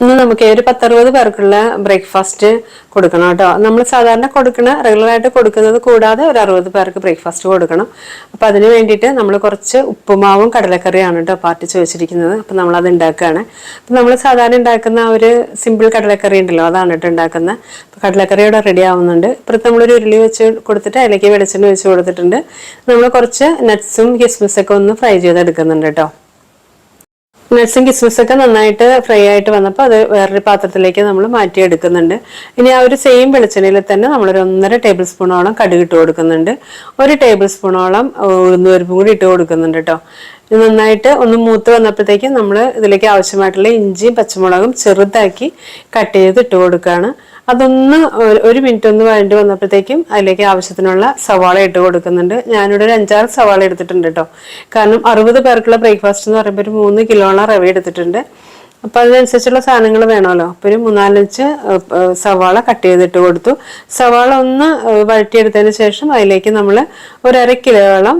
ഇന്ന് നമുക്ക് ഒരു പത്തറുപത് പേർക്കുള്ള ബ്രേക്ക്ഫാസ്റ്റ് കൊടുക്കണം കേട്ടോ. നമ്മൾ സാധാരണ കൊടുക്കുന്ന റെഗുലറായിട്ട് കൊടുക്കുന്നത് കൂടാതെ ഒരു അറുപത് പേർക്ക് ബ്രേക്ക്ഫാസ്റ്റ് കൊടുക്കണം. അപ്പോൾ അതിന് വേണ്ടിയിട്ട് നമ്മൾ കുറച്ച് ഉപ്പുമാവും കടലക്കറിയാണ് കേട്ടോ പാർട്ടി ചോദിച്ചിരിക്കുന്നത്. അപ്പോൾ നമ്മളത് ഉണ്ടാക്കുകയാണ്. അപ്പോൾ നമ്മൾ സാധാരണ ഉണ്ടാക്കുന്ന ഒരു സിമ്പിൾ കടലക്കറി ഉണ്ടല്ലോ അതാണ് കേട്ടോ ഉണ്ടാക്കുന്നത്. അപ്പോൾ കടലക്കറി ഇവിടെ റെഡി ആവുന്നുണ്ട്. ഇപ്പുറത്ത് നമ്മളൊരു ഉരുളി വെച്ച് കൊടുത്തിട്ട് അതിലേക്ക് വെളിച്ചെണ്ണ വെച്ച് കൊടുത്തിട്ടുണ്ട്. നമ്മൾ കുറച്ച് നട്ട്സും കിസ്മിസൊക്കെ ഒന്ന് ഫ്രൈ ചെയ്തെടുക്കുന്നുണ്ട് കേട്ടോ. നട്ട്സും കിസ്മസും ഒക്കെ നന്നായിട്ട് ഫ്രൈ ആയിട്ട് വന്നപ്പോൾ അത് വേറൊരു പാത്രത്തിലേക്ക് നമ്മൾ മാറ്റിയെടുക്കുന്നുണ്ട്. ഇനി ആ ഒരു സെയിം വെളിച്ചെണ്ണയിൽ തന്നെ നമ്മളൊരു ഒന്നര ടേബിൾ സ്പൂണോളം കടുക് ഇട്ട് കൊടുക്കുന്നുണ്ട്. ഒരു ടേബിൾ സ്പൂണോളം ഉഴുന്നുപരിപ്പും കൂടി ഇട്ട് കൊടുക്കുന്നുണ്ട് കേട്ടോ ഇത് നന്നായിട്ട് ഒന്ന് മൂത്ത് വന്നപ്പോഴത്തേക്കും നമ്മൾ ഇതിലേക്ക് ആവശ്യമായിട്ടുള്ള ഇഞ്ചിയും പച്ചമുളകും ചെറുതാക്കി കട്ട് ചെയ്ത് ഇട്ട് കൊടുക്കുകയാണ്. അതൊന്ന് ഒരു- മിനിറ്റ് ഒന്ന് വഴണ്ടി വന്നപ്പോഴത്തേക്കും അതിലേക്ക് ആവശ്യത്തിനുള്ള സവാള ഇട്ട് കൊടുക്കുന്നുണ്ട്. ഞാനിവിടെ ഒരു അഞ്ചാറ് സവാള എടുത്തിട്ടുണ്ട് കേട്ടോ. കാരണം അറുപത് പേർക്കുള്ള ബ്രേക്ക്ഫാസ്റ്റ് എന്ന് പറയുമ്പോൾ ഒരു മൂന്ന് കിലോളം റവ എടുത്തിട്ടുണ്ട്. അപ്പോൾ അതിനനുസരിച്ചുള്ള സാധനങ്ങൾ വേണമല്ലോ. അപ്പോൾ ഒരു മൂന്നാലഞ്ച് സവാള കട്ട് ചെയ്തിട്ട് കൊടുത്തു. സവാള ഒന്ന് വഴറ്റിയെടുത്തതിന് ശേഷം അതിലേക്ക് നമ്മൾ ഒരു അര കിലോളം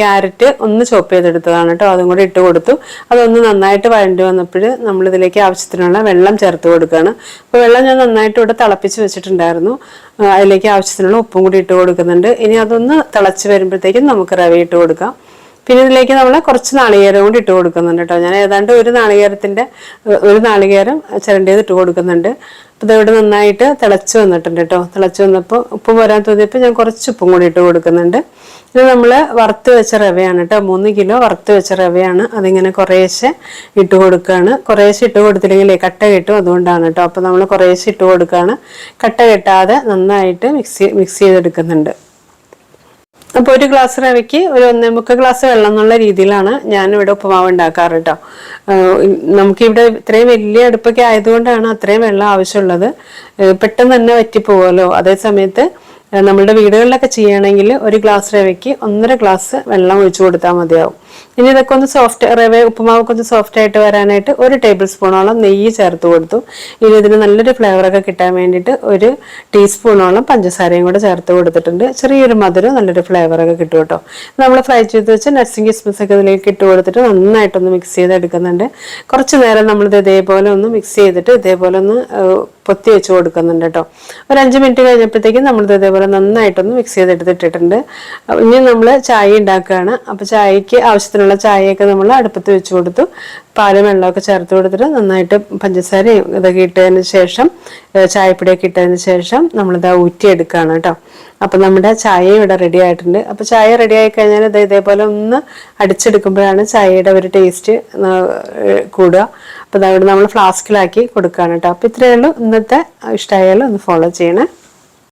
ക്യാരറ്റ് ഒന്ന് ചോപ്പ് ചെയ്തെടുത്തതാണ് കേട്ടോ. അതും കൂടി ഇട്ട് കൊടുത്തു. അതൊന്ന് നന്നായിട്ട് വഴണ്ടി വന്നപ്പോൾ നമ്മൾ ഇതിലേക്ക് ആവശ്യത്തിനുള്ള വെള്ളം ചേർത്ത് കൊടുക്കുകയാണ്. അപ്പോൾ വെള്ളം ഞാൻ നന്നായിട്ട് ഇവിടെ തിളപ്പിച്ച് വെച്ചിട്ടുണ്ടായിരുന്നു. അതിലേക്ക് ആവശ്യത്തിനുള്ള ഉപ്പും കൂടി ഇട്ട് കൊടുക്കുന്നുണ്ട്. ഇനി അതൊന്ന് തിളച്ച് വരുമ്പോഴത്തേക്കും നമുക്ക് റവ ഇട്ട് കൊടുക്കാം. പിന്നെ ഇതിലേക്ക് നമ്മൾ കുറച്ച് നാളികേരം കൂടി ഇട്ട് കൊടുക്കുന്നുണ്ട് കേട്ടോ. ഞാൻ ഏതാണ്ട് ഒരു നാളികേരത്തിന്റെ ഒരു നാളികേരം ചിരണ്ടിയത് ഇട്ട് കൊടുക്കുന്നുണ്ട്. അപ്പോൾ ഇതവിടെ നന്നായിട്ട് തിളച്ച് വന്നിട്ടുണ്ട് കേട്ടോ. തിളച്ച് വന്നപ്പോൾ ഉപ്പ് പോരാൻ തോന്നിയപ്പോൾ ഞാൻ കുറച്ച് ഉപ്പും കൂടി ഇട്ട് കൊടുക്കുന്നുണ്ട്. ഇത് നമ്മൾ വറുത്ത് വെച്ച റവയാണ് കേട്ടോ. മൂന്ന് കിലോ വറുത്ത് വെച്ച റവയാണ്. അതിങ്ങനെ കുറേശ്ശെ ഇട്ട് കൊടുക്കുകയാണ്. കുറേശ്ശെ ഇട്ട് കൊടുത്തില്ലെങ്കിൽ കട്ട കിട്ടും അതുകൊണ്ടാണ് കേട്ടോ. അപ്പോൾ നമ്മൾ കുറേശ്ശെ ഇട്ട് കൊടുക്കുകയാണ്. കട്ട കെട്ടാതെ നന്നായിട്ട് മിക്സ് മിക്സ് ചെയ്തെടുക്കുന്നുണ്ട്. അപ്പോൾ ഒരു ഗ്ലാസ് റവയ്ക്ക് ഒരു ഒന്നേ മുക്കാൽ ഗ്ലാസ് വെള്ളം എന്നുള്ള രീതിയിലാണ് ഞാൻ ഇവിടെ ഉപ്പുമാവ് ഉണ്ടാക്കാറ് കേട്ടോ നമുക്കിവിടെ ഇത്രയും വലിയ അടുപ്പൊക്കെ ആയതുകൊണ്ടാണ് അത്രയും വെള്ളം ആവശ്യമുള്ളത്. പെട്ടെന്ന് തന്നെ വറ്റിപ്പോകുമല്ലോ അതേ സമയത്ത് നമ്മളുടെ വീടുകളിലൊക്കെ ചെയ്യുകയാണെങ്കിൽ ഒരു ഗ്ലാസ് റവയ്ക്ക് ഒന്നര ഗ്ലാസ് വെള്ളം ഒഴിച്ചു കൊടുത്താൽ മതിയാവും. ഇനി ഇതൊക്കെ ഒന്ന് സോഫ്റ്റ് റവ ഉപ്പുമാവൊക്കെ ഒന്ന് സോഫ്റ്റ് ആയിട്ട് വരാനായിട്ട് ഒരു ടേബിൾ സ്പൂണോളം നെയ്യ് ചേർത്ത് കൊടുത്തു. ഇനി ഇതിന് നല്ലൊരു ഫ്ലേവറൊക്കെ കിട്ടാൻ വേണ്ടിയിട്ട് ഒരു ടീസ്പൂണോളം പഞ്ചസാരയും കൂടെ ചേർത്ത് കൊടുത്തിട്ടുണ്ട്. ചെറിയൊരു മധുരം നല്ലൊരു ഫ്ലേവറൊക്കെ കിട്ടും കേട്ടോ. നമ്മൾ ഫ്രൈ ചെയ്ത് വെച്ച് നട്ട്സും കിസ്മിസ് ഒക്കെ ഇതിലേക്ക് ഇട്ട് കൊടുത്തിട്ട് നന്നായിട്ടൊന്ന് മിക്സ് ചെയ്ത് എടുക്കുന്നുണ്ട്. കുറച്ച് നേരം നമ്മളിത് ഇതേപോലെ ഒന്ന് മിക്സ് ചെയ്തിട്ട് ഇതേപോലെ ഒന്ന് പൊത്തി വെച്ച് കൊടുക്കുന്നുണ്ട് കേട്ടോ. ഒരു അഞ്ച് മിനിറ്റ് കഴിഞ്ഞപ്പോഴത്തേക്കും നമ്മളിത് ഇതേപോലെ നന്നായിട്ടൊന്ന് മിക്സ് ചെയ്തെടുത്തിട്ടിട്ടുണ്ട്. ഇനി നമ്മൾ ചായ ഉണ്ടാക്കുകയാണ്. അപ്പോൾ ചായക്ക് ആവശ്യത്തിനുള്ള ചായയൊക്കെ നമ്മൾ അടുപ്പത്ത് വെച്ച് കൊടുത്തു. പാലും വെള്ളമൊക്കെ ചേർത്ത് കൊടുത്തിട്ട് നന്നായിട്ട് പഞ്ചസാരയും ഇതൊക്കെ ഇട്ടതിന് ശേഷം ചായപ്പൊടിയൊക്കെ ഇട്ടതിന് ശേഷം നമ്മളിത് ഊറ്റിയെടുക്കുകയാണ് കേട്ടോ. അപ്പം നമ്മുടെ ചായ ഇവിടെ റെഡി ആയിട്ടുണ്ട്. അപ്പോൾ ചായ റെഡി ആയി കഴിഞ്ഞാൽ ഇത് ഇതേപോലെ ഒന്ന് അടിച്ചെടുക്കുമ്പോഴാണ് ചായയുടെ ഒരു ടേസ്റ്റ് കൂടുക. അപ്പോൾ അതവിടെ നമ്മൾ ഫ്ലാസ്കിലാക്കി കൊടുക്കുകയാണ് കേട്ടോ. അപ്പോൾ ഇത്രയേ ഉള്ളൂ. ഇന്നത്തെ ഇഷ്ടമായാലും ഒന്ന് ഫോളോ ചെയ്യണേ.